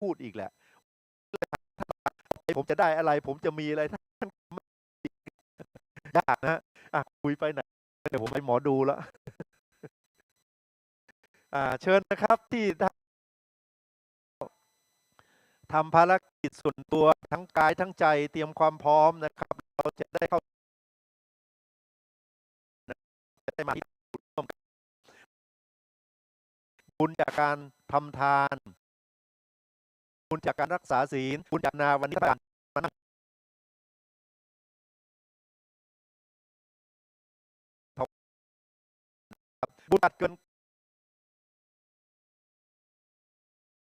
พูดอีกแหละผมจะได้อะไร ผมจะมีอะไรท่านไม่ยากนะอะคุยไปไหนเดี๋ยวผมไปหมอดูแล้วอ่า เชิญนะครับที่ทำภารกิจส่วนตัวทั้งกายทั้งใจเตรียมความพร้อมนะครับ เราจะได้เข้าจะได้มาที่ร่วมบุญจากการทำทาน บุญจากการรักษาศีลบุญจากนาวันนี้พารย์มานั่งครับบุญอาจเกิน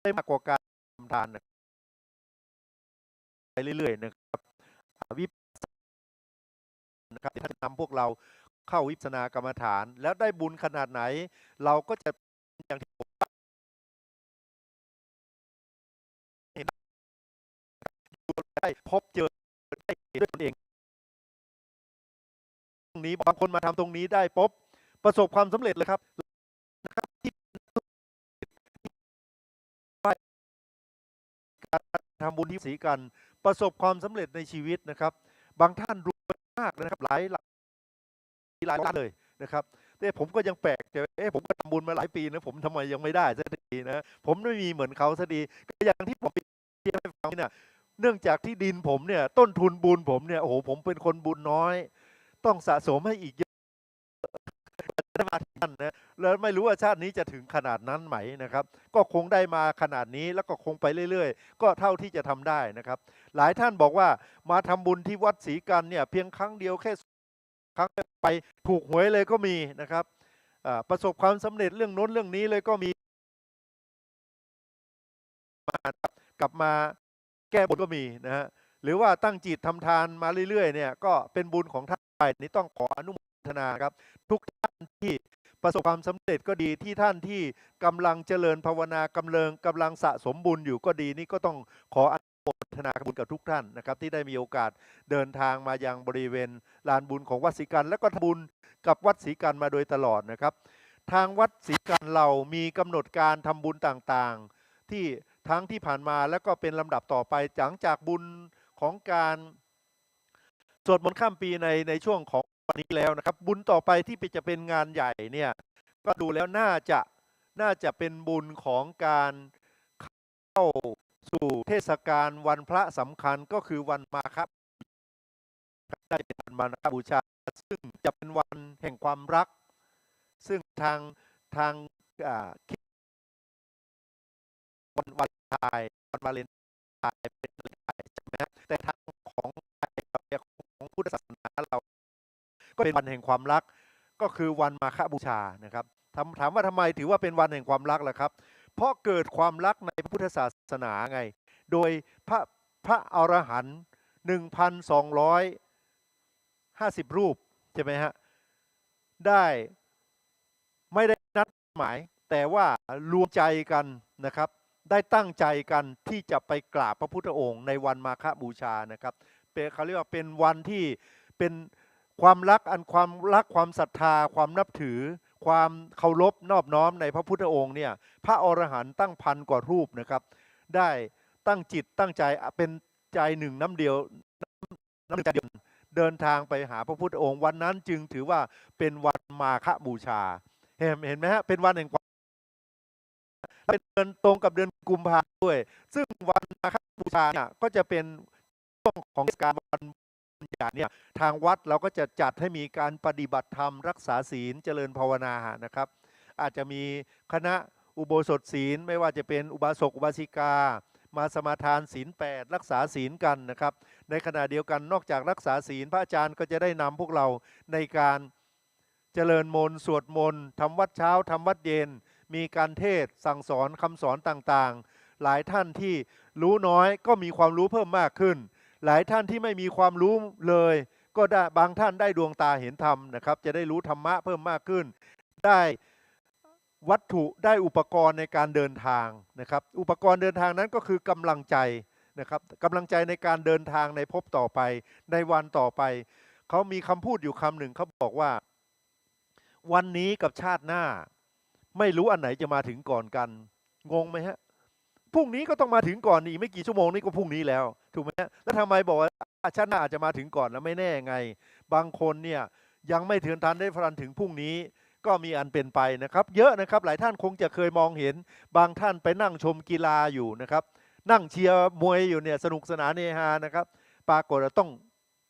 ได้มากกว่าการทำทานไปเรื่อยๆนะครับวิปัสสนานะครับที่ท่านนำพวกเราเข้าวิปัสสนากรรมฐาน แล้วได้บุญขนาดไหน เราก็จะอย่างที่ผม ได้พบเจอได้ด้วยตนเองตรงนี้บางคนมาทำตรงนี้ได้พบประสบความสำเร็จเลยครับนะครับที่การทำบุญที่สีกันประสบความสำเร็จในชีวิตนะครับ บางท่านรวยมากนะครับ หลายหลายหลายล้านเลยนะครับแต่ผมก็ยังแปลกใจเอ๊ะผมก็ทำบุญมาหลายปีนะผมทำไมยังไม่ได้สักทีนะผมไม่มีเหมือนเขาสักทีก็อย่างที่ผมเปรียบให้ฟังเนี่ย เนื่องจากที่ดินผมเนี่ยต้นทุนบุญผมเนี่ยโอ้โหผมเป็นคนบุญน้อย ต้องสะสมให้อีกเยอะได้มาที่นั่นนะแล้วไม่รู้ว่าชาตินี้จะถึงขนาดนั้นไหมนะครับ ก็คงได้มาขนาดนี้แล้วก็คงไปเรื่อย ๆ ก็เท่าที่จะทำได้นะครับ หลายท่านบอกว่ามาทำบุญที่วัดศรีกันเนี่ยเพียงครั้งเดียวแค่ครั้งไปถูกหวยเลยก็มีนะครับประสบความสำเร็จเรื่องโน้นเรื่องนี้เลยก็มีมากลับมา แก้บนก็มีนะฮะหรือว่าตั้งจิตทำทานมาเรื่อยๆเนี่ยก็เป็นบุญของท่านไปนี่ต้องขออนุโมทนาครับ ทุกท่านที่ประสบความสำเร็จก็ดีที่ท่านที่กำลังเจริญภาวนากำเริงกำลังสะสมบุญอยู่ก็ดีนี่ก็ต้องขออนุโมทนาบุญกับทุกท่านนะครับที่ได้มีโอกาสเดินทางมายังบริเวณลานบุญของวัดศรีกัน และก็ทำบุญกับวัดศรีกันมาโดยตลอดนะครับ ทางวัดศรีกันเรามีกำหนดการทำบุญต่างๆ ที่ ทั้งที่ผ่านมาแล้วก็เป็นลำดับต่อไปหลังจากบุญของการสวดมนต์ข้ามปีในในช่วงของวันนี้แล้วนะครับ บุญต่อไปที่จะเป็นงานใหญ่เนี่ยก็ดูแล้วน่าจะน่าจะเป็นบุญของการเข้าสู่เทศกาลวันพระสำคัญก็คือวันมาครับได้เป็นวันมาคบูชา ซึ่งจะเป็นวันแห่งความรัก ซึ่งทางทางอ่าคิ วันวันไทายวันวาเลนไทน์เป็นวันไทน์ใช่ไหมฮะแต่ทางของไทยของพุทธศาสนาเรา ก็เป็นวันแห่งความรัก ก็คือวันมาฆบูชานะครับถามว่าทำไมถือว่าเป็นวันแห่งความรักล่ะครับ เพราะเกิดความรักในพระพุทธศาสนาไง โดยพระพระอรหันต์หนึ่งพันสองร้อยห้าสิบรูปใช่ไหมฮะได้ไม่ได้นัดหมาย แต่ว่ารวมใจกันนะครับ ได้ตั้งใจกันที่จะไปกราบพระพุทธองค์ในวันมาฆบูชานะครับเป็นเขาเรียกว่าเป็นวันที่เป็นความรักอันความรักความศรัทธา ความนับถือ ความเคารพนอบน้อมในพระพุทธองค์เนี่ยพระอรหันต์ตั้งพันกว่ารูปนะครับ ได้ตั้งจิตตั้งใจเป็นใจหนึ่งน้ำเดียวน้ำใจเดียวเดินทางไปหาพระพุทธองค์ วันนั้นจึงถือว่าเป็นวันมาฆบูชา เห็นเห็นไหมฮะเป็นวันแห่งความ เป็นเดือนตรงกับเดือนกุมภาพันธ์ด้วย ซึ่งวันมาฆบูชาเนี่ยก็จะเป็นช่วงของเทศกาลวันใหญ่เนี่ยทางวัดเราก็จะจัดให้มีการปฏิบัติธรรมรักษาศีลเจริญภาวนานะครับ อาจจะมีคณะอุโบสถศีล ไม่ว่าจะเป็นอุบาสกอุบาสิกา มาสมาทานศีลแปดรักษาศีลกันนะครับ ในขณะเดียวกันนอกจากรักษาศีลพระอาจารย์ก็จะได้นำพวกเราในการเจริญมนต์สวดมนต์ทำวัดเช้าทำวัดเย็น มีการเทศสั่งสอนคำสอนต่างๆ หลายท่านที่รู้น้อยก็มีความรู้เพิ่มมากขึ้น หลายท่านที่ไม่มีความรู้เลย ก็ได้บางท่านได้ดวงตาเห็นธรรมนะครับ จะได้รู้ธรรมะเพิ่มมากขึ้น ได้วัตถุได้อุปกรณ์ในการเดินทางนะครับ อุปกรณ์เดินทางนั้นก็คือกำลังใจนะครับกำลังใจในการเดินทางในภพต่อไป ในวันต่อไป เขามีคำพูดอยู่คำหนึ่งเขาบอกว่า วันนี้กับชาติหน้า ไม่รู้อันไหนจะมาถึงก่อนกัน งงไหมฮะพรุ่งนี้ก็ต้องมาถึงก่อนอีกไม่กี่ชั่วโมงนี่ก็พรุ่งนี้แล้ว ถูกไหมฮะแล้วทำไมบอกว่าชาติหน้าอาจจะมาถึงก่อนแล้วไม่แน่ไง บางคนเนี่ยยังไม่ถึงทันได้ฟันถึงพรุ่งนี้ก็มีอันเป็นไปนะครับ เยอะนะครับหลายท่านคงจะเคยมองเห็น บางท่านไปนั่งชมกีฬาอยู่นะครับ นั่งเชียร์มวยอยู่เนี่ยสนุกสนานเฮฮานะครับ ปรากฏว่าต้อง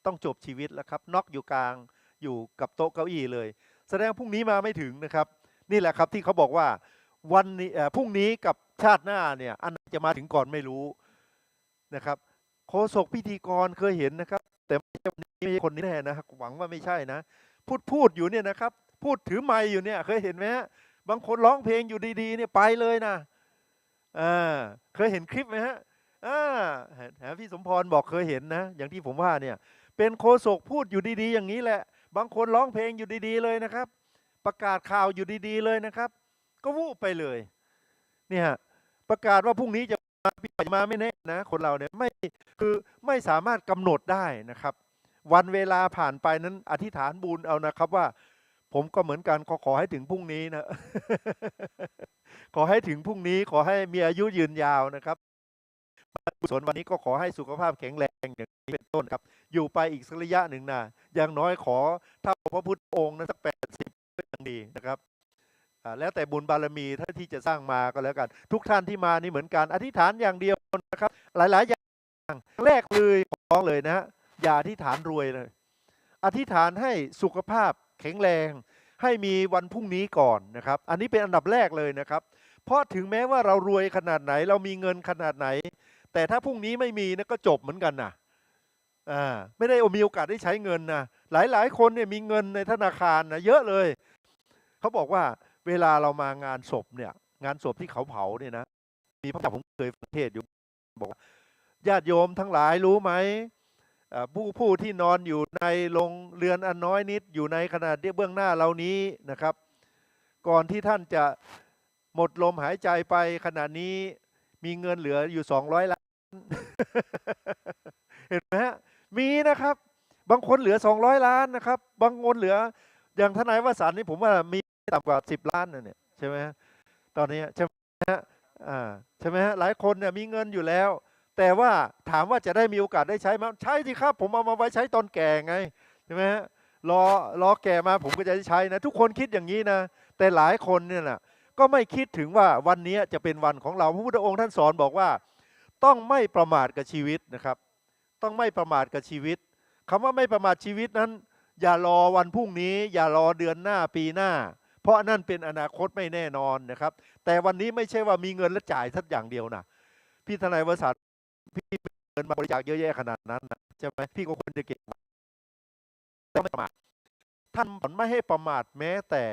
ต้องจบชีวิตแล้วครับน็อกอยู่กลางอยู่กับโต๊ะเก้าอี้เลย แสดงพรุ่งนี้มาไม่ถึงนะครับ นี่แหละครับที่เขาบอกว่าวันนี้เอ่อพรุ่งนี้กับชาติหน้าเนี่ยอันไหนจะมาถึงก่อนไม่รู้นะครับโฆษกพิธีกรเคยเห็นนะครับ แต่ไม่ใช่วันนี้ไม่ใช่คนนี้แน่นะหวังว่าไม่ใช่นะ พูดพูดอยู่เนี่ยนะครับ พูดถือไมค์อยู่เนี่ยเคยเห็นไหมฮะบางคนร้องเพลงอยู่ดีๆเนี่ยไปเลยนะอ่าเคยเห็นคลิปไหมฮะอ่าเห็นพี่สมพรบอกเคยเห็นนะ อย่างที่ผมว่าเนี่ย เป็นโฆษกพูดอยู่ดีๆ อย่างนี้แหละ บางคนร้องเพลงอยู่ดีๆเลยนะครับ ประกาศข่าวอยู่ดีๆเลยนะครับ ก็วูบไปเลยเนี่ยประกาศว่าพรุ่งนี้จะมาปีใหม่มาไม่แน่นะคนเราเนี่ยไม่คือไม่สามารถกำหนดได้นะครับ วันเวลาผ่านไปนั้นอธิษฐานบุญเอานะครับว่า ผมก็เหมือนกันขอขอให้ถึงพรุ่งนี้นะขอให้ถึงพรุ่งนี้ขอให้มีอายุยืนยาวนะครับกุศลวันนี้ก็ขอให้สุขภาพแข็งแรงอย่างนี้เป็นต้นครับ อยู่ไปอีกสักระยะหนึ่งนะอย่างน้อยขอเท่าพระพุทธองค์นะสักแป ดีนะครับแล้วแต่บุญบารมีถ้าที่จะสร้างมาก็แล้วกัน ทุกท่านที่มานี่เหมือนกันอธิษฐานอย่างเดียวนะครับ หลายๆ อย่างแรกเลยของเลยนะฮะอย่าอธิษฐานรวยเลย อธิษฐานให้สุขภาพแข็งแรง ให้มีวันพรุ่งนี้ก่อนนะครับ อันนี้เป็นอันดับแรกเลยนะครับ เพราะถึงแม้ว่าเรารวยขนาดไหน เรามีเงินขนาดไหน แต่ถ้าพรุ่งนี้ไม่มีนะก็จบเหมือนกันนะอ่าไม่ได้มีโอกาสได้ใช้เงินนะหลายๆ คนเนี่ยมีเงินในธนาคารนะเยอะเลย เขาบอกว่าเวลาเรามางานศพเนี่ย งานศพที่เขาเผาเนี่ยนะ มีพระเจ้าผมเคยเทศอยู่บอกญาติโยมทั้งหลายรู้ไหมผู้ผู้ที่นอนอยู่ในโรงเรือนอันน้อยนิดอยู่ในขนาดเบื้องหน้าเรานี้นะครับ ก่อนที่ท่านจะหมดลมหายใจไปขณะนี้มีเงินเหลืออยู่200ล้านเห็นไหมฮะมีนะครับ บางคนเหลือ200ล้านนะครับ บางคนเหลืออย่างทนายวสันนี่ผมว่ามี ต่ำกว่า10ล้านนะเนี่ยใช่ไหมฮะตอนนี้ใช่ไหมฮะอ่าใช่ไหมฮะหลายคนเนี่ยมีเงินอยู่แล้ว แต่ว่าถามว่าจะได้มีโอกาสได้ใช้ไหมใช่สิครับ ผมเอามาไว้ใช้ตอนแก่ไงใช่ไหมฮะรอรอแก่มาผมก็จะได้ใช้นะ ทุกคนคิดอย่างนี้นะ แต่หลายคนเนี่ยนะก็ไม่คิดถึงว่าวันนี้จะเป็นวันของเราพระพุทธองค์ท่านสอนบอกว่า ต้องไม่ประมาทกับชีวิตนะครับ ต้องไม่ประมาทกับชีวิตคำว่าไม่ประมาทชีวิตนั้น อย่ารอวันพรุ่งนี้ อย่ารอเดือนหน้าปีหน้า เพราะนั่นเป็นอนาคตไม่แน่นอนนะครับ แต่วันนี้ไม่ใช่ว่ามีเงินแล้วจ่ายสักอย่างเดียวนะพี่ทนายวสันต์พี่มีเงินมาบริจาคเยอะแยะขนาดนั้นนะใช่ไหมพี่ก็ควรจะเก็บต้องไม่ประมาทท่านสอนไม่ให้ประมาทแม้แต่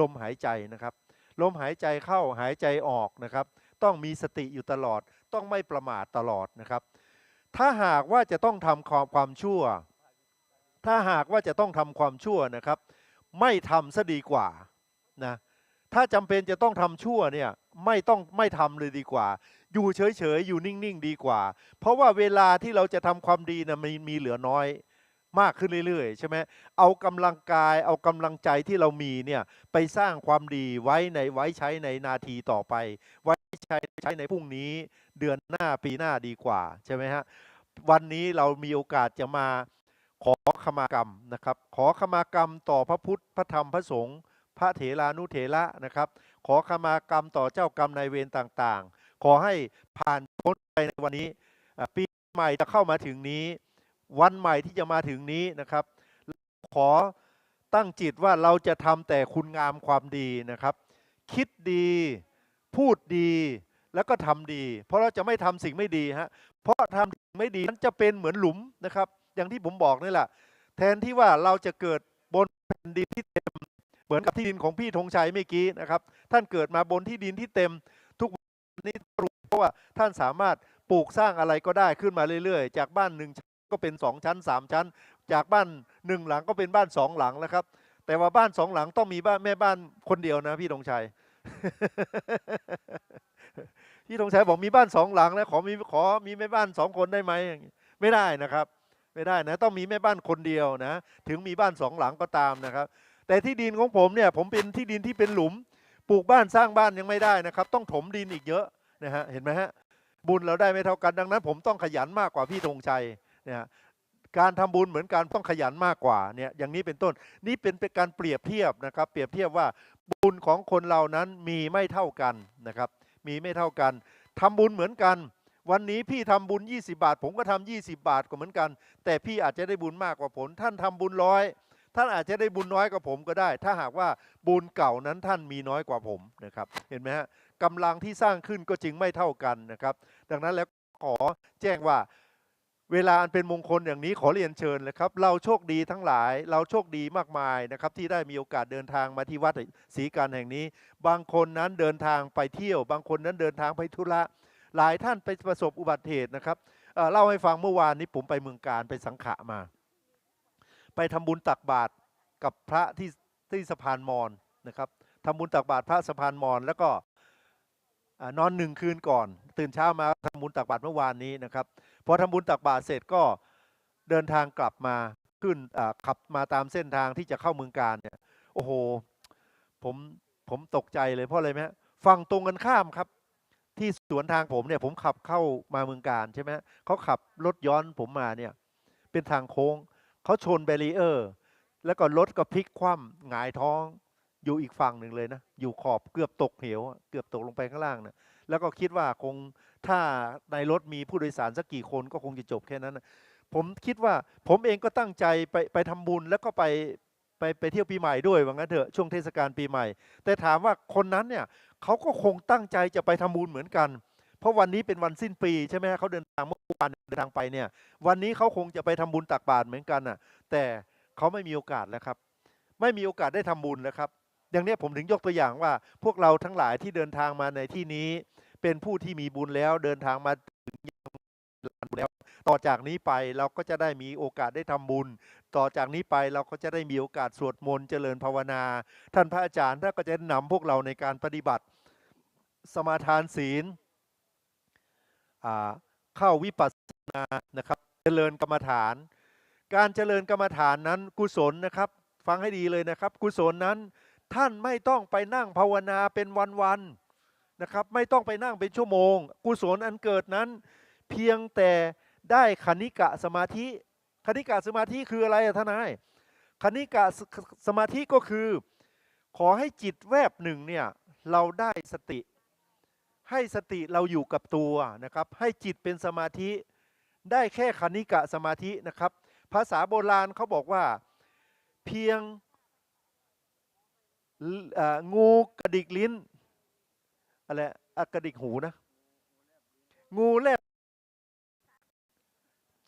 ลมหายใจนะครับ ลมหายใจเข้าหายใจออกนะครับ ต้องมีสติอยู่ตลอด ต้องไม่ประมาทตลอดนะครับ ถ้าหากว่าจะต้องทำความความชั่ว ถ้าหากว่าจะต้องทำความชั่วนะครับ ไม่ทำซะดีกว่า นะถ้าจำเป็นจะต้องทำชั่วเนี่ยไม่ต้องไม่ทำเลยดีกว่า อยู่เฉยๆอยู่นิ่งๆดีกว่า เพราะว่าเวลาที่เราจะทำความดีนะมันมีเหลือน้อยมากขึ้นเรื่อยๆ ใช่ไหมเอากำลังกายเอากำลังใจที่เรามีเนี่ยไปสร้างความดีไว้ในไว้ใช้ในนาทีต่อไป ไว้ใช้ใช้ในพรุ่งนี้เดือนหน้าปีหน้าดีกว่าใช่ไหมฮะวันนี้เรามีโอกาสจะมาขอขมากรรมนะครับ ขอขมากรรมต่อพระพุทธพระธรรมพระสงฆ์ พระเถรานุเถระนะครับ ขอขมากรรมต่อเจ้ากรรมนายเวรต่างๆ ขอให้ผ่านพ้นไปในวันนี้ ปีใหม่จะเข้ามาถึงนี้ วันใหม่ที่จะมาถึงนี้นะครับ ขอตั้งจิตว่าเราจะทำแต่คุณงามความดีนะครับ คิดดีพูดดีแล้วก็ทำดี เพราะเราจะไม่ทำสิ่งไม่ดีฮะเพราะทำสิ่งไม่ดีนั้นจะเป็นเหมือนหลุมนะครับ อย่างที่ผมบอกนี่แหละแทนที่ว่าเราจะเกิดบนแผ่นดินที่เต็ม เหมือนกับที่ดินของพี่ธงชัยเมื่อกี้นะครับ ท่านเกิดมาบนที่ดินที่เต็มทุกวันนี้รู้เพราะว่าท่านสามารถปลูกสร้างอะไรก็ได้ขึ้นมาเรื่อยๆ จากบ้านหนึ่งก็เป็นสองชั้นสามชั้น จากบ้านหนึ่งหลังก็เป็นบ้านสองหลังแล้วครับ แต่ว่าบ้านสองหลังต้องมีบ้านแม่บ้านคนเดียวนะพี่ธงชัยพี่ธงชัยบอกมีบ้านสองหลังนะขอมีขอมีแม่บ้านสองคนได้ไหมไม่ได้นะครับ ไม่ได้นะต้องมีแม่บ้านคนเดียวนะ ถึงมีบ้านสองหลังก็ตามนะครับ แต่ที่ดินของผมเนี่ยผมเป็นที่ดินที่เป็นหลุม ปลูกบ้านสร้างบ้านยังไม่ได้นะครับ ต้องถมดินอีกเยอะนะฮะเห็นไหมฮะบุญเราได้ไม่เท่ากันดังนั้น ผมต้องขยันมากกว่าพี่ธงชัยเนี่ยการทำบุญเหมือนกันต้องขยันมากกว่าเนี่ยอย่างนี้เป็นต้นนี่เป็นเป็นการเปรียบเทียบนะครับ เปรียบเทียบว่าบุญของคนเรานั้นมีไม่เท่ากันนะครับ มีไม่เท่ากันทำบุญเหมือนกัน วันนี้พี่ทำบุญ 20 บาท ผมก็ทำ20 บาทก็เหมือนกัน แต่พี่อาจจะได้บุญมากกว่าผมท่านทำบุญร้อย ท่านอาจจะได้บุญน้อยกว่าผมก็ได้ ถ้าหากว่าบุญเก่านั้นท่านมีน้อยกว่าผมนะครับ เห็นไหมฮะกำลังที่สร้างขึ้นก็จึงไม่เท่ากันนะครับ ดังนั้นแล้วขอแจ้งว่าเวลาอันเป็นมงคลอย่างนี้ขอเรียนเชิญเลยครับ เราโชคดีทั้งหลาย เราโชคดีมากมายนะครับ ที่ได้มีโอกาสเดินทางมาที่วัดศรีการแห่งนี้ บางคนนั้นเดินทางไปเที่ยว บางคนนั้นเดินทางไปธุระ หลายท่านไปประสบอุบัติเหตุนะครับเเล่าให้ฟังเมื่อวานนี้ผมไปเมืองการไปสังขะมา ไปทำบุญตักบาตรกับพระที่ที่สะพานมอญนะครับทำบุญตักบาตรพระสะพานมอญแล้วก็นอนหนึ่งคืนก่อน ตื่นเช้ามาทำบุญตักบาตรเมื่อวานนี้นะครับพอทำบุญตักบาตรเสร็จก็เดินทางกลับมาขึ้นขับมาตามเส้นทางที่จะเข้าเมืองการเนี่ยโอ้โหผมผมตกใจเลยเพราะอะไรไหมฮะฝั่งตรงกันข้ามครับ ที่สวนทางผมเนี่ยผมขับเข้ามาเมืองการใช่ไหมเขาขับรถย้อนผมมาเนี่ยเป็นทางโค้ง เขาชนแบรีเออร์ แล้วก็รถก็พลิกคว่ำหงายท้อง อยู่อีกฝั่งหนึ่งเลยนะ อยู่ขอบเกือบตกเหว เกือบตกลงไปข้างล่างนะแล้วก็คิดว่าคงถ้าในรถมีผู้โดยสารสักกี่คนก็คงจะจบแค่นั้นนะผมคิดว่าผมเองก็ตั้งใจไปไปทำบุญแล้วก็ไปไปไปเที่ยวปีใหม่ด้วยว่างั้นเถอะช่วงเทศกาลปีใหม่ แต่ถามว่าคนนั้นเนี่ยเขาก็คงตั้งใจจะไปทำบุญเหมือนกัน เพราะวันนี้เป็นวันสิ้นปีใช่ไหมฮะเขาเดินทาง เมื่อวานเดินทางไปเนี่ย วันนี้เขาคงจะไปทำบุญตักบาตรเหมือนกันน่ะ แต่เขาไม่มีโอกาสแล้วครับ ไม่มีโอกาสได้ทำบุญแล้วครับ อย่างนี้ผมถึงยกตัวอย่างว่า พวกเราทั้งหลายที่เดินทางมาในที่นี้ เป็นผู้ที่มีบุญแล้วเดินทางมาถึงแล้ว ต่อจากนี้ไปเราก็จะได้มีโอกาสได้ทำบุญ ต่อจากนี้ไปเราก็จะได้มีโอกาสสวดมนต์เจริญภาวนา ท่านพระอาจารย์ท่านก็จะนำพวกเราในการปฏิบัติ สมาทานศีลอ่า เข้าวิปัสสนานะครับ เจริญกรรมฐาน การเจริญกรรมฐานนั้นกุศลนะครับ ฟังให้ดีเลยนะครับ กุศลนั้นท่านไม่ต้องไปนั่งภาวนาเป็นวันๆนะครับ ไม่ต้องไปนั่งเป็นชั่วโมง กุศลอันเกิดนั้น เพียงแต่ได้คณิกะสมาธิคณิกะสมาธิคืออะไรทนายคณิกะสสมาธิก็คือ ขอให้จิตแวบหนึ่งเนี่ยเราได้สติ ให้สติเราอยู่กับตัวนะครับ ให้จิตเป็นสมาธิได้แค่คณิกะสมาธินะครับ ภาษาโบราณเขาบอกว่า เพียงงูกระดิกลิ้นอะไรอะกระดิกหูนะ งูแลบ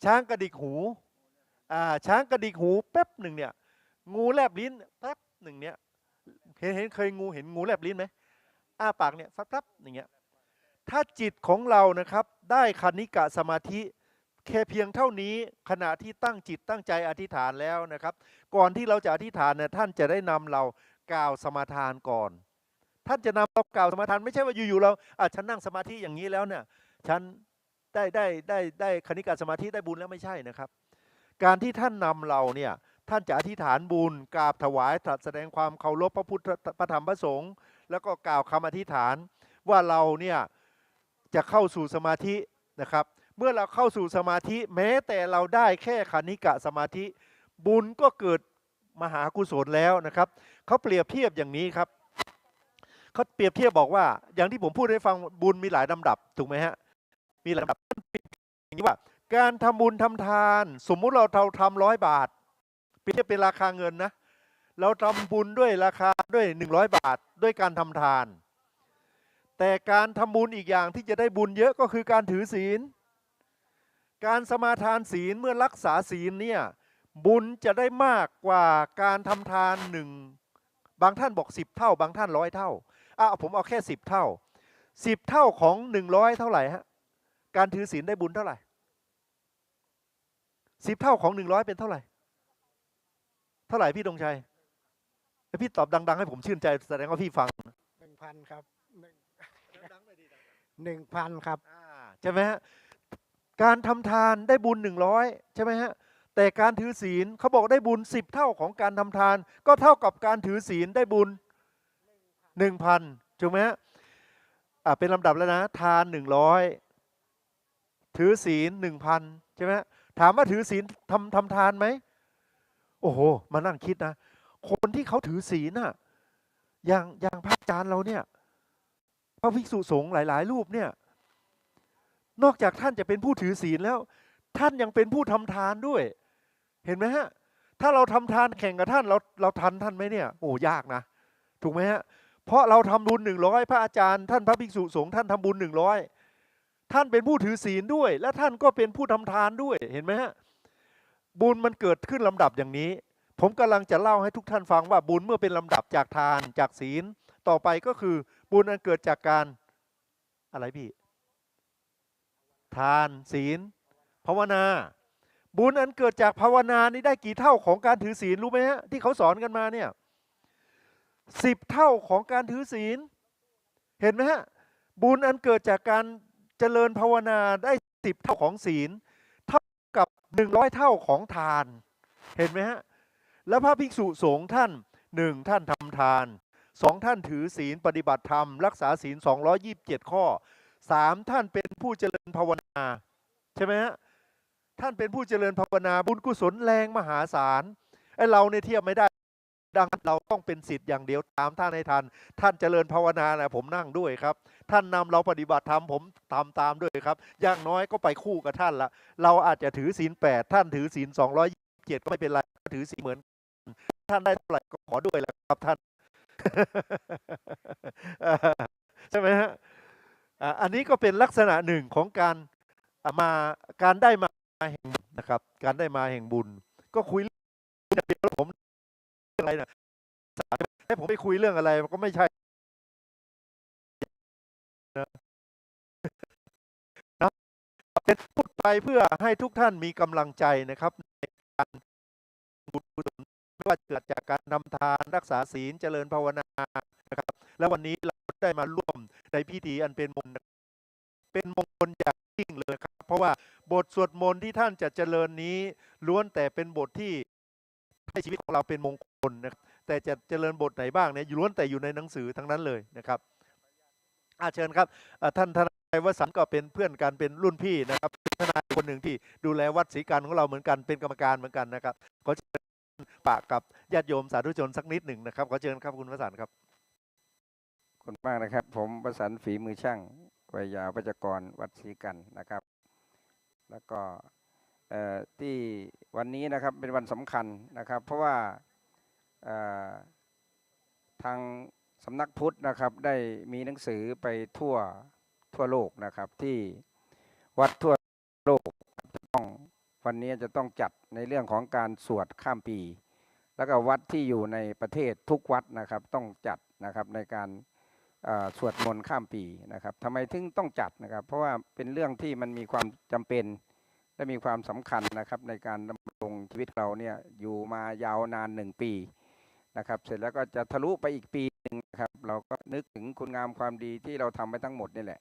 ช้างกระดิกหูอ่าช้างกระดิกหูแป๊บหนึ่งเนี่ย งูแลบลิ้นแป๊บหนึ่งเนี่ยเห็นเห็นเคยงูเห็นงูแลบลิ้นไหมอ้าปากเนี่ยแป๊บๆอย่างเงี้ย ถ้าจิตของเรานะครับได้คณิกะสมาธิแค่เพียงเท่านี้ขณะที่ตั้งจิตตั้งใจอธิษฐานแล้วนะครับ ก่อนที่เราจะอธิษฐานเนี่ยท่านจะได้นำเรากล่าวสมาทานก่อน ท่านจะนำเรากล่าวสมาทานไม่ใช่ว่าอยู่ๆเราอะฉันนั่งสมาธิอย่างนี้แล้วเนี่ยฉันได้ได้ได้ได้คณิกะสมาธิได้บุญแล้วไม่ใช่นะครับ การที่ท่านนำเราเนี่ยท่านจะอธิษฐานบุญกราบถวายตรัสแสดงความเคารพพระพุทธพระธรรมพระสงฆ์แล้วก็กล่าวคำอธิษฐานว่าเราเนี่ย จะเข้าสู่สมาธินะครับ เมื่อเราเข้าสู่สมาธิแม้แต่เราได้แค่คณิกะสมาธิ บุญก็เกิดมหากุศลแล้วนะครับเขาเปรียบเทียบอย่างนี้ครับเขาเปรียบเทียบบอกว่า อย่างที่ผมพูดให้ฟังบุญมีหลายลำดับถูกไหมฮะมีหลายลำดับอย่างนี้ว่า การทำบุญทำทาน สมมุติเราเราทำร้อยบาทเปรียบเป็นราคาเงินนะเราทำบุญด้วยราคาด้วย 100 บาท ด้วยการทำทาน แต่การทำบุญอีกอย่างที่จะได้บุญเยอะก็คือการถือศีล การสมาทานศีลเมื่อรักษาศีลเนี่ยบุญจะได้มากกว่าการทำทานหนึ่งบางท่านบอก10เท่า บางท่านร้อยเท่าอะผมเอาแค่10เท่า10เท่าของ100เท่าไหร่ฮะการถือศีลได้บุญเท่าไหร่10เท่าของ100เป็นเท่าไหร่ เท่าไหร่พี่ดงชัยพี่ตอบดัง ๆ ให้ผมชื่นใจแสดงว่าพี่ฟังหนึ่งพันครับ หนึ่งหนึ่งพันครับอ่าใช่ไหมฮะการทำทานได้บุญหนึ่งร้อยใช่ไหมฮะแต่การถือศีลเขาบอกได้บุญสิบเท่าของการทำทาน ก็เท่ากับการถือศีลได้บุญหนึ่งพันถูกไหมฮะอ่าเป็นลำดับแล้วนะ ทานหนึ่งร้อยถือศีลหนึ่งพันใช่ไหมถามว่าถือศีลทำทำทานไหมโอ้โหมานั่งคิดนะ คนที่เขาถือศีลน่ะอย่างอย่างพระอาจารย์เราเนี่ย พระภิกษุสงฆ์หลาย ๆ รูปเนี่ย นอกจากท่านจะเป็นผู้ถือศีลแล้ว ท่านยังเป็นผู้ทำทานด้วย เห็นไหมฮะ ถ้าเราทำทานแข่งกับท่านเราเราทันท่านไหมเนี่ย โอ้ยากนะ ถูกไหมฮะ เพราะเราทำบุญหนึ่งร้อยพระอาจารย์ ท่านพระภิกษุสงฆ์ท่านทำบุญหนึ่งร้อยท่านเป็นผู้ถือศีลด้วย และท่านก็เป็นผู้ทำทานด้วย เห็นไหมฮะ บุญมันเกิดขึ้นลำดับอย่างนี้ ผมกำลังจะเล่าให้ทุกท่านฟังว่าบุญเมื่อเป็นลำดับจากทานจากศีลต่อไปก็คือ บุญอันเกิดจากการอะไรพี่ ทานศีล ภาวนา บุญอันเกิดจากภาวนานี่ได้กี่เท่าของการถือศีลรู้ไหมฮะที่เขาสอนกันมาเนี่ยสิบเท่าของการถือศีล เห็นไหมฮะบุญอันเกิดจากการเจริญภาวนาได้สิบเท่าของศีล เท่ากับหนึ่งร้อยเท่าของทาน เห็นไหมฮะแล้วพระภิกษุสงฆ์ท่านหนึ่งท่านทำทาน สองท่านถือศีลปฏิบัติธรรม รักษาศีล 227 ข้อสามท่านเป็นผู้เจริญภาวนา ใช่ไหมฮะท่านเป็นผู้เจริญภาวนาบุญกุศลแรงมหาศาลไอเราเนี่ยเทียบไม่ได้ดังนั้นเราต้องเป็นสิทธิ์อย่างเดียวตามท่านให้ทัน ท่านเจริญภาวนานะผมนั่งด้วยครับ ท่านนำเราปฏิบัติธรรมผมทำตามด้วยครับอย่างน้อยก็ไปคู่กับท่านละเราอาจจะถือศีลแปดท่านถือศีลสองร้อยเจ็ดก็ไม่เป็นไรถือศีลเหมือนกันท่านได้เท่าไหร่ก็ขอด้วยแหละครับท่าน ใช่ไหมฮะอันนี้ก็เป็นลักษณะหนึ่งของการมาการได้มาแห่งนะครับ การได้มาแห่งบุญ ก็คุยเรื่องผมเรื่องอะไรนะให้ผมไปคุยเรื่องอะไรมันก็ไม่ใช่นะเป็นพูดไปเพื่อให้ทุกท่านมีกำลังใจนะครับในการ ว่าเกิดจากการทำทานรักษาศีลเจริญภาวนานะครับ และวันนี้เราได้มาร่วมในพิธีอันเป็นมงคลเป็นมงคลอย่างยิ่งเลยครับ เพราะว่าบทสวดมนต์ที่ท่านจะเจริญนี้ล้วนแต่เป็นบทที่ให้ชีวิตของเราเป็นมงคลนะครับแต่จะเจริญบทไหนบ้างเนี่ยล้วนแต่อยู่ในหนังสือทั้งนั้นเลยนะครับอาเชิญครับท่านทนายวสันก็เป็นเพื่อนกันเป็นรุ่นพี่นะครับทนายคนหนึ่งที่ดูแลวัดศรีการของเราเหมือนกันเป็นกรรมการเหมือนกันนะครับขอเชิญ ปากกับญาติโยมสาธุชนสักนิดหนึ่งนะครับขอเชิญครับคุณวสันครับคุณมากนะครับ ผมประสันฝีมือช่างวัยยาวปัจจกรวัดศรีกันนะครับ แล้วก็ที่วันนี้นะครับเป็นวันสำคัญนะครับ เพราะว่าทางสำนักพุทธนะครับได้มีหนังสือไปทั่วทั่วโลกนะครับที่วัดทั่วโลกจะต้องวันนี้จะต้องจัดในเรื่องของการสวดข้ามปี แล้วก็วัดที่อยู่ในประเทศทุกวัดนะครับต้องจัดนะครับในการสวดมนต์ข้ามปีนะครับทำไมถึงต้องจัดนะครับ เพราะว่าเป็นเรื่องที่มันมีความจำเป็น และมีความสำคัญนะครับในการดำรงชีวิตเราเนี่ยอยู่มายาวนานหนึ่งปีนะครับเสร็จแล้วก็จะทะลุไปอีกปีหนึ่งนะครับเราก็นึกถึงคุณงามความดีที่เราทำไปทั้งหมดนี่แหละ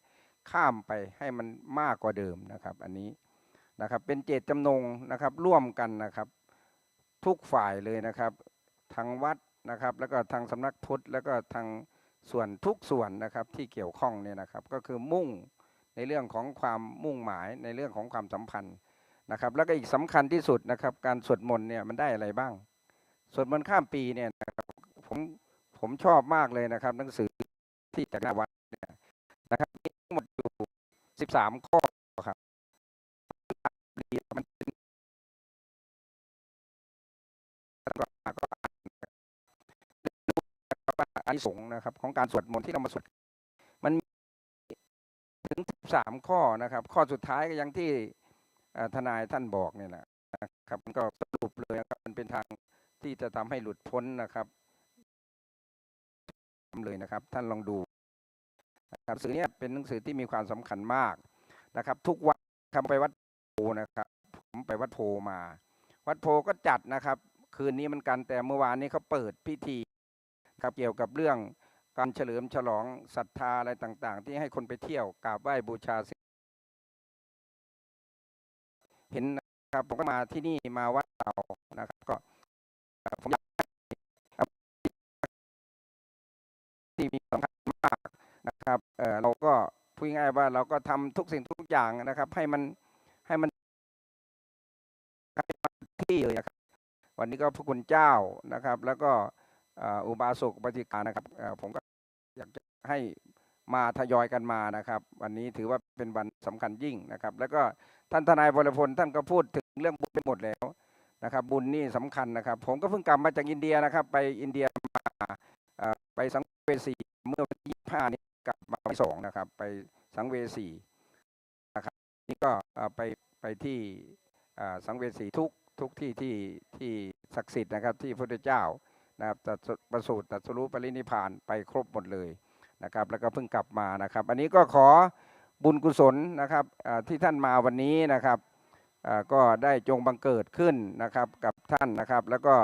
ข้ามไปให้มันมากกว่าเดิมนะครับ อันนี้นะครับเป็นเจตจำนงนะครับร่วมกันนะครับ ทุกฝ่ายเลยนะครับ ทางวัดนะครับ แล้วก็ทางสำนักพุทธแล้วก็ทางส่วนทุกส่วนนะครับที่เกี่ยวข้องเนี่ยนะครับ ก็คือมุ่งในเรื่องของความมุ่งหมายในเรื่องของความสัมพันธ์นะครับ แล้วก็อีกสำคัญที่สุดนะครับ การสวดมนต์เนี่ยมันได้อะไรบ้างสวดมนต์ข้ามปีเนี่ยนะครับผมผมชอบมากเลยนะครับ หนังสือที่จากหน้าวัดเนี่ยนะครับมีทั้งหมดอยู่สิบสามข้อครับมัน นิสงส์นะครับ ของการสวดมนต์ที่เรามาสวดมันมถึงสามข้อนะครับ ข้อสุดท้ายก็ยังที่ทนายท่านบอกเนี่ยนะครับมันก็สรุปเลยนะครับมันเป็นทางที่จะทำให้หลุดพ้นนะครับเลยนะครับ ท่านลองดูนะครับหนังสือเนี้เป็นหนังสือที่มีความสำคัญมากนะครับ ทุกวันครับไปวัดโพนะครับผมไปวัดโพมา วัดโพก็จัดนะครับ คืนนี้มันกันแต่เมื่อวานนี้เขาเปิดพิธี กับเกี่ยวกับเรื่องการเฉลิมฉลองศรัทธาอะไรต่างๆ ที่ให้คนไปเที่ยวกราบไหว้บูชาเห็นนะครับผมก็มาที่นี่มาวัดเต่านะครับก็ผมอยากที่มีสำคัญมากนะครับเออเราก็พูดง่ายว่าเราก็ทำทุกสิ่งทุกอย่างนะครับ ให้มันให้มันที่เลยครับวันนี้ก็พระคุณเจ้านะครับ แล้วก็ อุบาสกปาติกานะครับผมก็อยากจะให้มาทยอยกันมานะครับ วันนี้ถือว่าเป็นวันสำคัญยิ่งนะครับ แล้วก็ท่านทนายวรพลท่านก็พูดถึงเรื่องบุญไปหมดแล้วนะครับ บุญนี่สำคัญนะครับ ผมก็เพิ่งกลับมาจากอินเดียนะครับ ไปอินเดียมาไปสังเวสีเมื่อวันที่25นี้กลับมาวันที่สองนะครับ ไปสังเวสีนะครับนี่ก็ไปไปที่สังเวสีทุกทุกที่ที่ที่ศักดิ์สิทธิ์นะครับ ที่พระพุทธเจ้า นะครับตรัสประสูติตรัสรู้ปรินิพานไปครบหมดเลยนะครับแล้วก็เพิ่งกลับมานะครับ อันนี้ก็ขอบุญกุศลนะครับที่ท่านมาวันนี้นะครับก็ได้จงบังเกิดขึ้นนะครับกับท่านนะครับ แล้วก็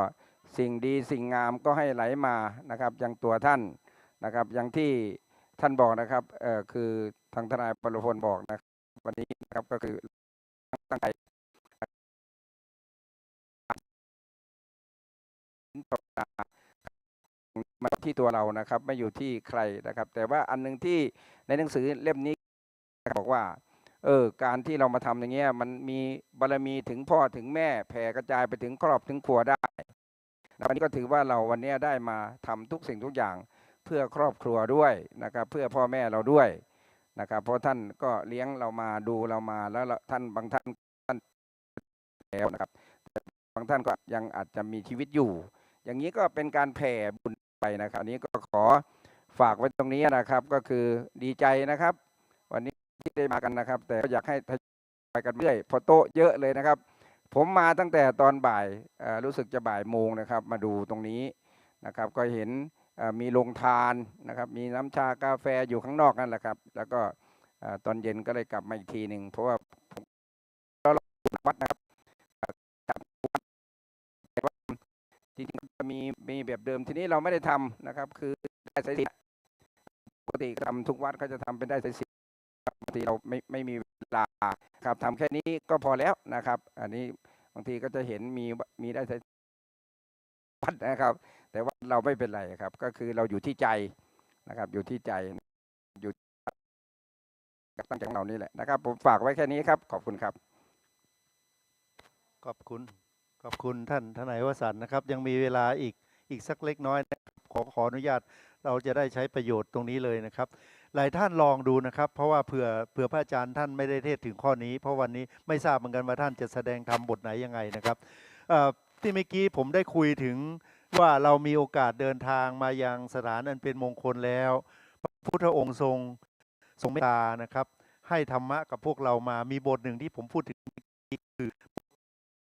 สิ่งดีสิ่งงามก็ให้ไหลมานะครับยังตัวท่านนะครับอย่างที่ท่านบอกนะครับคือทางทนายปรพลบอกนะครับวันนี้นะครับก็คือตั้งใจ มาที่ตัวเรานะครับ ไม่อยู่ที่ใครนะครับ แต่ว่าอันหนึงที่ในหนังสือเล่มนี้บอกว่า เออ การที่เรามาทำอย่างเงี้ยมันมีบารมีถึงพ่อถึงแม่แผ่กระจายไปถึงครอบถึงครัวได้นะวันนี้ก็ถือว่าเราวันนี้ได้มาทำทุกสิ่งทุกอย่างเพื่อครอบครัวด้วยนะครับ เพื่อพ่อแม่เราด้วยนะครับ เพราะท่านก็เลี้ยงเรามาดูเรามาแล้วท่านบางท่านท่านแล้วนะครับบางท่านก็ยังอาจจะมีชีวิตอยู่ อย่างนี้ก็เป็นการแผ่บุญไปนะครับอันนี้ก็ขอฝากไว้ตรงนี้นะครับ ก็คือดีใจนะครับ วันนี้ที่ได้มากันนะครับ แต่ก็อยากให้ทยอยไปกันเรื่อยพอโต๊ะเยอะเลยนะครับ ผมมาตั้งแต่ตอนบ่ายรู้สึกจะบ่ายโมงนะครับ มาดูตรงนี้นะครับ ก็เห็นมีโรงทานนะครับ มีน้ำชากาแฟอยู่ข้างนอกนั่นแหละครับ แล้วก็ตอนเย็นก็เลยกลับมาอีกทีหนึ่งเพราะว่าเราวัดนะครับ จริงๆจะ มีมีแบบเดิมทีนี้เราไม่ได้ทำนะครับ คือได้สายสินปกติทำทุกวัดเขาจะทำเป็นได้สายสินบางทีเราไม่ไม่มีเวลาครับทำแค่นี้ก็พอแล้วนะครับ อันนี้บางทีก็จะเห็นมีมีได้สายวัดนะครับ แต่ว่าเราไม่เป็นไรครับ ก็คือเราอยู่ที่ใจนะครับ อยู่ที่ใจอยู่กับตั้งใจของเรานี่แหละนะครับ ผมฝากไว้แค่นี้ครับ ขอบคุณครับ ขอบคุณ ขอบคุณท่านทนายวสันนะครับ ยังมีเวลาอีกอีกสักเล็กน้อยนะครับขอขออนุญาตเราจะได้ใช้ประโยชน์ตรงนี้เลยนะครับ หลายท่านลองดูนะครับ เพราะว่าเผื่อเผื่อพระอาจารย์ท่านไม่ได้เทศถึงข้อนี้ เพราะวันนี้ไม่ทราบเหมือนกันว่าท่านจะแสดงธรรมบทไหนยังไงนะครับที่เมื่อกี้ผมได้คุยถึงว่าเรามีโอกาสเดินทางมายังสถานอันเป็นมงคลแล้ว พระพุทธองค์ทรงทรงเมตตานะครับ ให้ธรรมะกับพวกเรามามีบทหนึ่งที่ผมพูดถึงคือ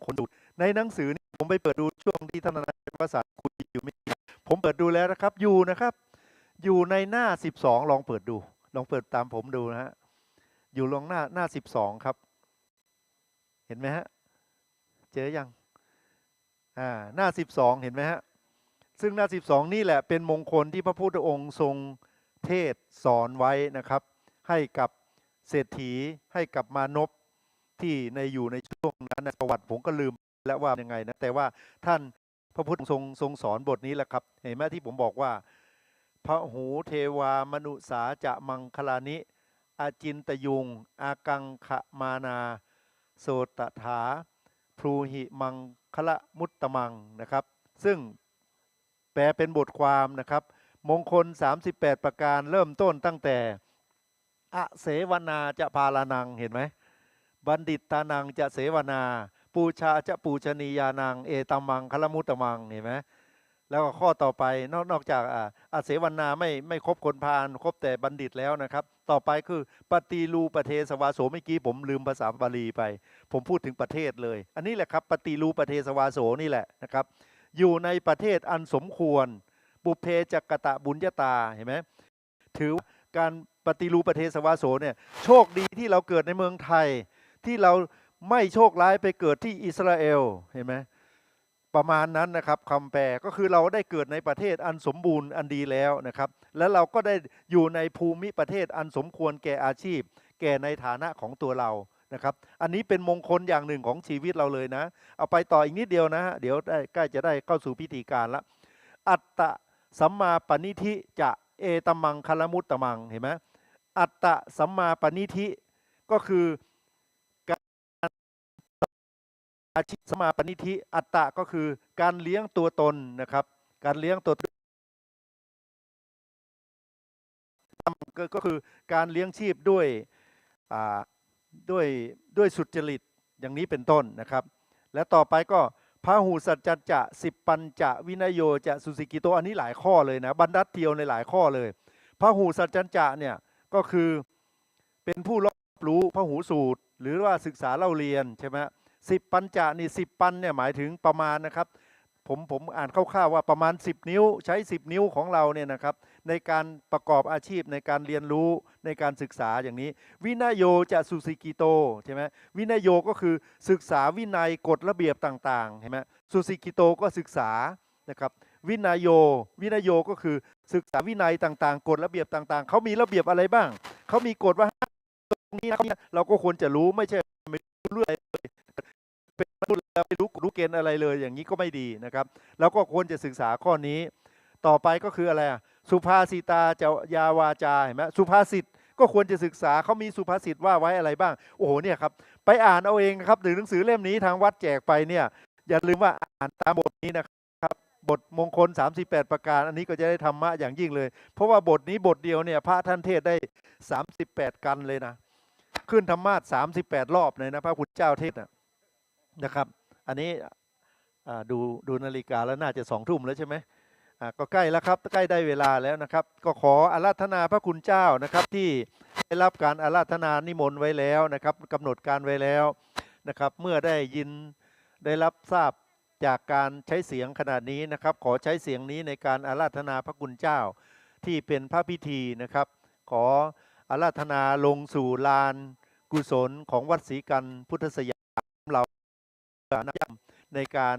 คนดูในหนังสือนี่ผมไปเปิดดูช่วงที่ท่านนายภาษาคุยอยู่ไม่กี่ผมเปิดดูแล้วนะครับ อยู่นะครับ อยู่ในหน้าสิบสองลองเปิดดู ลองเปิดตามผมดูนะฮะ อยู่ลงหน้าหน้าสิบสองครับ เห็นไหมฮะ เจอยัง อ่า หน้าสิบสองเห็นไหมฮะ ซึ่งหน้าสิบสองนี่แหละเป็นมงคลที่พระพุทธองค์ทรงเทศสอนไว้นะครับ ให้กับเศรษฐีให้กับมานพที่ในอยู่ในช่วงนั้นนะประวัติผมก็ลืม แล้วว่ายังไงนะแต่ว่าท่านพระพุทธทรงทรงสอนบทนี้แหละครับ เห็นไหมที่ผมบอกว่าพระหูเทวามนุสาจะมังคลานิ อาจินตยุง อากังขมานา โสตถาพรูหิมังคละมุตตมังนะครับ ซึ่งแปลเป็นบทความนะครับ มงคล 38 ประการเริ่มต้นตั้งแต่อเสวนาจะพาลานังเห็นไหมบัณฑิตตานังจะเสวนา ปูชาจะปูชนียานัง เอตัมมังคลมุตตมังเห็นไหมแล้วก็ข้อต่อไปนอกนอกจากอาเสวนาไม่ไม่ครบคนพาลครบแต่บัณฑิตแล้วนะครับ ต่อไปคือปฏิรูประเทสวาโสเมื่อกี้ผมลืมภาษาบาลีไป ผมพูดถึงประเทศเลย อันนี้แหละครับปฏิรูประเทสวาโสนี่แหละนะครับ อยู่ในประเทศอันสมควร บุเพจักกตะบุญญาตาเห็นไหมถือว่าการปฏิรูประเทศวาโสเนี่ยโชคดีที่เราเกิดในเมืองไทยที่เรา ไม่โชคร้ายไปเกิดที่อิสราเอลเห็นไหมประมาณนั้นนะครับคำแปลก็คือเราได้เกิดในประเทศอันสมบูรณ์อันดีแล้วนะครับ แล้วเราก็ได้อยู่ในภูมิประเทศอันสมควรแก่อาชีพ แก่ในฐานะของตัวเรานะครับ อันนี้เป็นมงคลอย่างหนึ่งของชีวิตเราเลยนะ เอาไปต่ออีกนิดเดียวนะฮะเดี๋ยวได้ใกล้จะได้เข้าสู่พิธีการละ อัตตะสัมมาปณิธิจะเอตมังคลมุตตมังเห็นไหมอัตตะสัมมาปณิธิก็คือ อาชีพสมาปณิธิอัตตะก็คือการเลี้ยงตัวตนนะครับ การเลี้ยงตัวตนก็ก็คือการเลี้ยงชีพด้วยด้วยด้วยสุจริตอย่างนี้เป็นต้นนะครับ และต่อไปก็พาหูสัจจจะสิบปัญจะวินโยจะสุสิกิโตอันนี้หลายข้อเลยนะบรรดัดเทียวในหลายข้อเลยพาหูสัจจจะเนี่ยก็คือเป็นผู้รอบรู้พหูสูตร หรือว่าศึกษาเล่าเรียนใช่ไหม สิบปัญจะนี่สิบปันเนี่ยหมายถึงประมาณนะครับ ผมผมอ่านคร่าวๆว่าประมาณ 10 นิ้ว ใช้ 10 นิ้วของเราเนี่ยนะครับ ในการประกอบอาชีพในการเรียนรู้ในการศึกษาอย่างนี้ วินยโยจะสุสิกิโตใช่ไหมวินยโยก็คือศึกษาวินัยกฎระเบียบต่างๆเห็นไหมสุสิกิโตก็ศึกษานะครับวินยโย วินยโยก็คือศึกษาวินัยต่างๆกฎระเบียบต่างๆ เขามีระเบียบอะไรบ้าง เขามีกฎว่าตรงนี้นะเราก็ควรจะรู้ไม่ใช่ไม่รู้เรื่อย แล้วไม่รู้รู้เกณฑ์อะไรเลยอย่างนี้ก็ไม่ดีนะครับ แล้วก็ควรจะศึกษาข้อนี้ ต่อไปก็คืออะไรสุภาษิตาจะยาวาจาเห็นไหมสุภาษิตก็ควรจะศึกษาเขามีสุภาษิตว่าไว้อะไรบ้าง โอ้โหเนี่ยครับไปอ่านเอาเองครับหรือหนังสือเล่มนี้ทางวัดแจกไปเนี่ยอย่าลืมว่าอ่านตามบทนี้นะครับ บทมงคล 38 ประการ อันนี้ก็จะได้ธรรมะอย่างยิ่งเลย เพราะว่าบทนี้บทเดียวเนี่ยพระท่านเทศได้ 38 กันเลยนะ ขึ้นธรรมาส38 รอบเลยนะพระพุทธเจ้าเทศนะนะครับ อันนี้ดูดูนาฬิกาแล้วน่าจะสองทุ่มแล้วใช่ไหมก็ใกล้แล้วครับใกล้ได้เวลาแล้วนะครับ ก็ขออาราธนาพระคุณเจ้านะครับที่ได้รับการอาราธนานิมนต์ไว้แล้วนะครับกำหนดการไว้แล้วนะครับ เมื่อได้ยินได้รับทราบจากการใช้เสียงขนาดนี้นะครับ ขอใช้เสียงนี้ในการอาราธนาพระคุณเจ้าที่เป็นพระพิธีนะครับ ขออาราธนาลงสู่ลานกุศลของวัดศรีกันพุทธสยามเรา นำในการ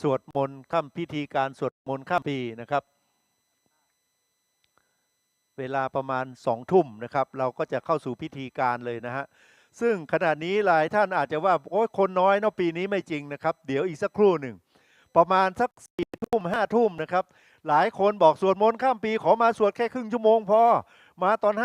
สวดมนต์ข้ามพิธีการสวดมนต์ข้ามปีนะครับ เวลาประมาณสองทุ่มนะครับ เราก็จะเข้าสู่พิธีการเลยนะฮะซึ่งขณะนี้หลายท่านอาจจะว่าโอ้คนน้อยเนาะปีนี้ไม่จริงนะครับ เดี๋ยวอีกสักครู่หนึ่งประมาณสักสี่ทุ่มห้าทุ่มนะครับ หลายคนบอกสวดมนต์ข้ามปีขอมาสวดแค่ครึ่งชั่วโมงพอมาตอนห้า